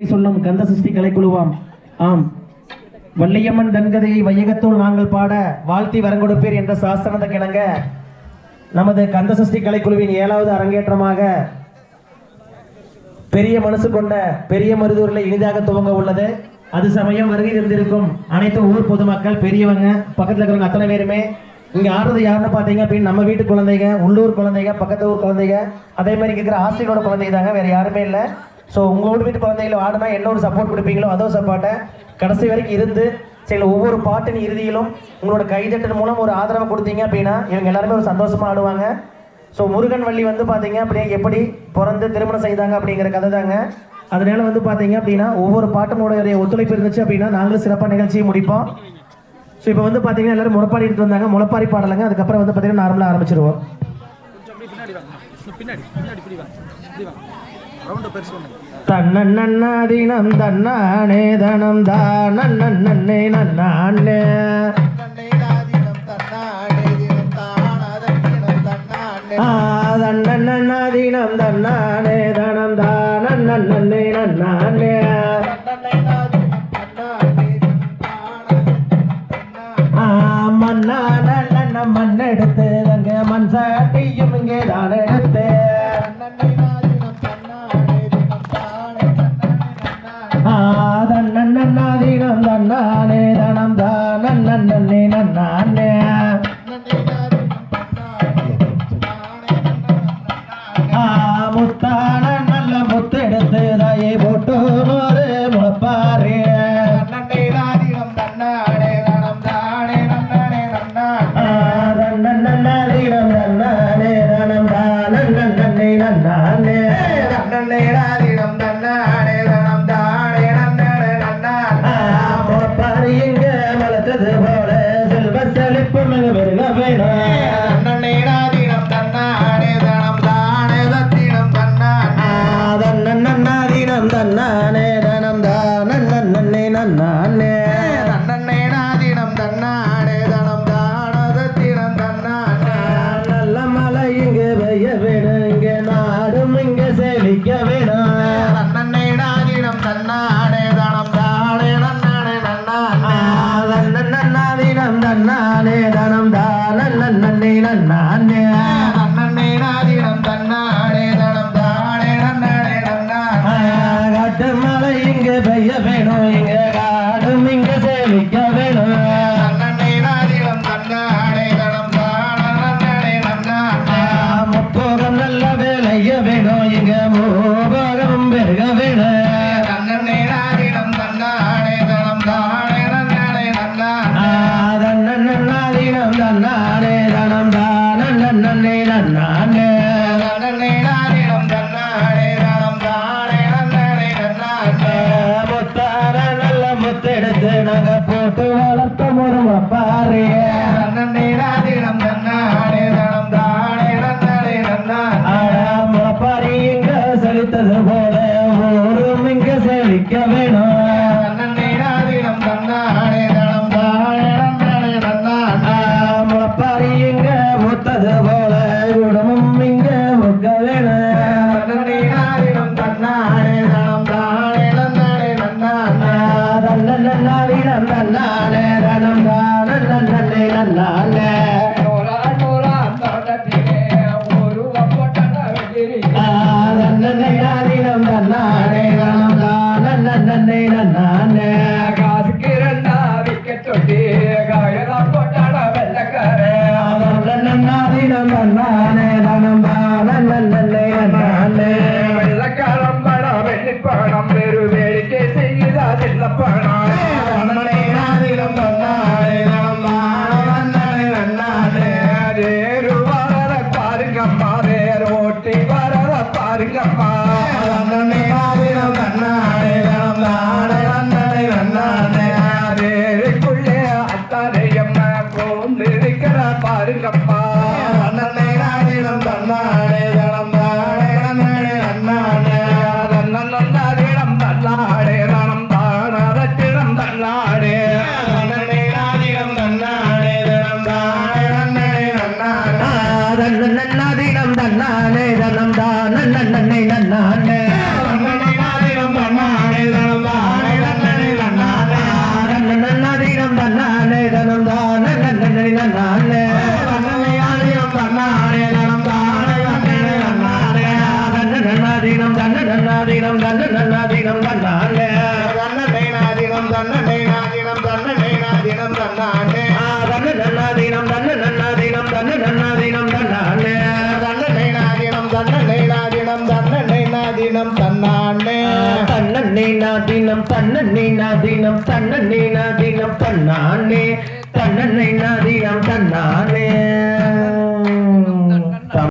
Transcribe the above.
சொல்லும் கந்த சஷ்டி கலைக்குழுவாம் ஆம். வள்ளியம்மன் தன்கதையை வையகத்தோல் நாங்கள் பாட வாழ்த்தி வரங்கொடுப்பீர் என்ற சாஸ்திரந்த கிணங்க நமது கந்த சஷ்டி கலைக்குழுவின் ஏழாவது அரங்கேற்றமாக பெரிய மனசு கொண்ட பெரிய மருதூரில் இனிதாக துவங்க உள்ளது. அது சமயம் வருகை இருந்திருக்கும் அனைத்து ஊர் பொதுமக்கள் பெரியவங்க பக்கத்தில் இருக்கிறவங்க அத்தனை பேருமே இங்கே ஆடுறது யாருன்னு பார்த்தீங்க அப்படின்னு நம்ம வீட்டு குழந்தைங்க உள்ளூர் குழந்தைங்க பக்கத்து ஊர் குழந்தைங்க அதே மாதிரி இங்கே இருக்கிற ஆசிரியரோட குழந்தைங்க தாங்க வேறு யாருமே இல்லை. ஸோ உங்கள் ஊர் வீட்டு குழந்தைகளை ஆடுனா என்ன ஒரு சப்போர்ட் கொடுப்பீங்களோ அதோ சப்போர்ட்டை கடைசி வரைக்கும் இருந்து சரி ஒவ்வொரு பாட்டின் இறுதியிலும் உங்களோட கைதட்டல் மூலம் ஒரு ஆதரவு கொடுத்தீங்க அப்படின்னா இவங்க எல்லாருமே ஒரு சந்தோஷமாக ஆடுவாங்க. ஸோ முருகன் வள்ளி வந்து பார்த்தீங்க அப்படியே எப்படி பிறந்து திருமணம் செய்தாங்க அப்படிங்கிற கதை தாங்க. அதனால வந்து பார்த்தீங்க அப்படின்னா ஒவ்வொரு பாட்டினுடைய ஒத்துழைப்பு இருந்துச்சு அப்படின்னா நாங்களும் சிறப்பாக நிகழ்ச்சியை முடிப்போம். ஸோ இப்போ வந்து பார்த்தீங்கன்னா எல்லாரும் முளைப்பாடிட்டு வந்தாங்க முளைப்பாரி பாடலைங்க. அதுக்கப்புறம் வந்து பார்த்தீங்கன்னா நார்மலாக ஆரம்பிச்சிருவோம். தன்னன்னாதீனம் தன்னானே தனம் தானே நன்னானே. தன்னன்னாதீனம் தன்னானே. தனம் தானே நன்னானே. மண்ணான மண்ணெடுத்து அங்கே மண் சாட்டியும் இங்கே தான் எடுத்து முளப்பாரி பாரு பாருங்கம்மா வேற ஓட்டி வரத பாருங்கம்மா கோந்திருக்கிற பாருங்கம்மா தினம் தன்னானே. தன்னனை நாதினம் தன்னனை. நாதினம் தன்னனை நாதினம் தன்னானே. தன்ன நன்னா தினம் தன்ன நன்னா தினம் தன்ன நன்னா தினம் தன்னானே தன்னனை.